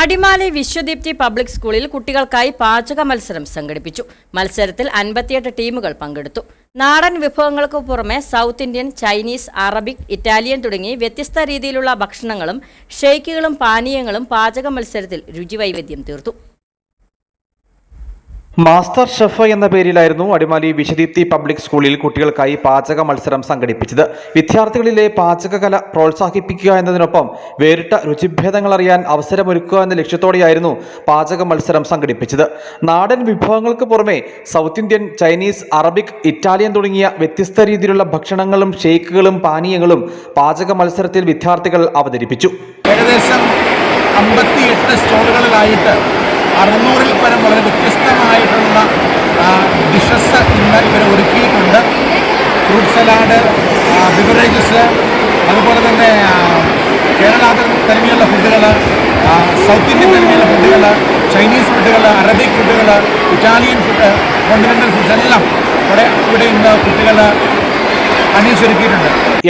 Adimali Vishwadeepthi public സ്കൂളിൽ കുട്ടികൾക്കായി പാചക മത്സരം സംഘടിപ്പിച്ചു. മത്സരത്തിൽ അൻപത്തിയെട്ട് ടീമുകൾ പങ്കെടുത്തു. നാടൻ വിഭവങ്ങൾക്ക് പുറമെ south Indian Chinese Arabic Italian തുടങ്ങി വ്യത്യസ്ത രീതിയിലുള്ള ഭക്ഷണങ്ങളും ഷെയ്ക്കുകളും പാനീയങ്ങളും പാചക മത്സരത്തിൽ രുചിവൈവിധ്യം തീർത്തു. മാസ്റ്റർ ഷെഫ് എന്ന പേരിലായിരുന്നു അടിമാലി വിശദീപ്തി പബ്ലിക് സ്കൂളിൽ കുട്ടികൾക്കായി പാചക മത്സരം സംഘടിപ്പിച്ചത്. വിദ്യാർത്ഥികളിലെ പാചകകല പ്രോത്സാഹിപ്പിക്കുക എന്നതിനൊപ്പം വേറിട്ട രുചിഭേദങ്ങൾ അറിയാൻ അവസരമൊരുക്കുക എന്ന ലക്ഷ്യത്തോടെയായിരുന്നു പാചക മത്സരം സംഘടിപ്പിച്ചത്. നാടൻ വിഭവങ്ങൾക്ക് പുറമെ south Indian Chinese Arabic Italian തുടങ്ങിയ വ്യത്യസ്ത രീതിയിലുള്ള ഭക്ഷണങ്ങളും ഷേക്കുകളും പാനീയങ്ങളും പാചക മത്സരത്തിൽ വിദ്യാർത്ഥികൾ അവതരിപ്പിച്ചു. ഏകദേശം അറുന്നൂറിൽ പരം വളരെ വ്യത്യസ്തമായിട്ടുള്ള ഡിഷസ് ഇന്ന് ഇവർ ഒരുക്കിയിട്ടുണ്ട്. ഫ്രൂട്ട് സലാഡ് ബിവറേജസ് അതുപോലെ തന്നെ കേരള തനിമയുള്ള ഫുഡുകൾ സൗത്ത് ഇന്ത്യൻ തനിമയുള്ള ഫുഡുകൾ ചൈനീസ് ഫുഡുകൾ അറബിക് ഫുഡുകൾ ഇറ്റാലിയൻ ഫുഡ് കോണ്ടിനെന്റൽ ഫുഡ്സ് എല്ലാം ഇവിടെ ഇവിടെ ഇന്ന് കുട്ടികൾ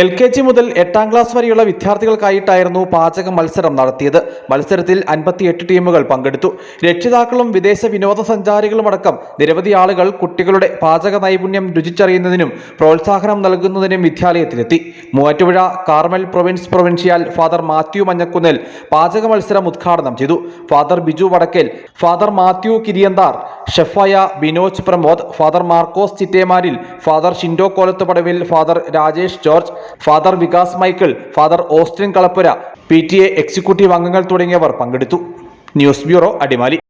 എൽ കെ ജി മുതൽ എട്ടാം ക്ലാസ് വരെയുള്ള വിദ്യാർത്ഥികൾക്കായിട്ടായിരുന്നു പാചക മത്സരം നടത്തിയത്. മത്സരത്തിൽ അൻപത്തിയെട്ട് ടീമുകൾ പങ്കെടുത്തു. രക്ഷിതാക്കളും വിദേശ വിനോദസഞ്ചാരികളുമടക്കം നിരവധി ആളുകൾ കുട്ടികളുടെ പാചക നൈപുണ്യം രുചിച്ചറിയുന്നതിനും പ്രോത്സാഹനം നൽകുന്നതിനും വിദ്യാലയത്തിലെത്തി. Muvattupuzha Carmel province provincial father Mathew Manjakkunnel പാചക മത്സരം ഉദ്ഘാടനം ചെയ്തു. Father Biju Vadakkel father Mathew Kiriyanthar ഷെഫായ Binoj Pramod father Markose Chittemaril father Shindo Kolath Padavil father Rajesh George father Vikas Michael father Austin Kalappura P executive അംഗങ്ങൾ തുടങ്ങിയവർ പങ്കെടുത്തു. News bureau Adimali.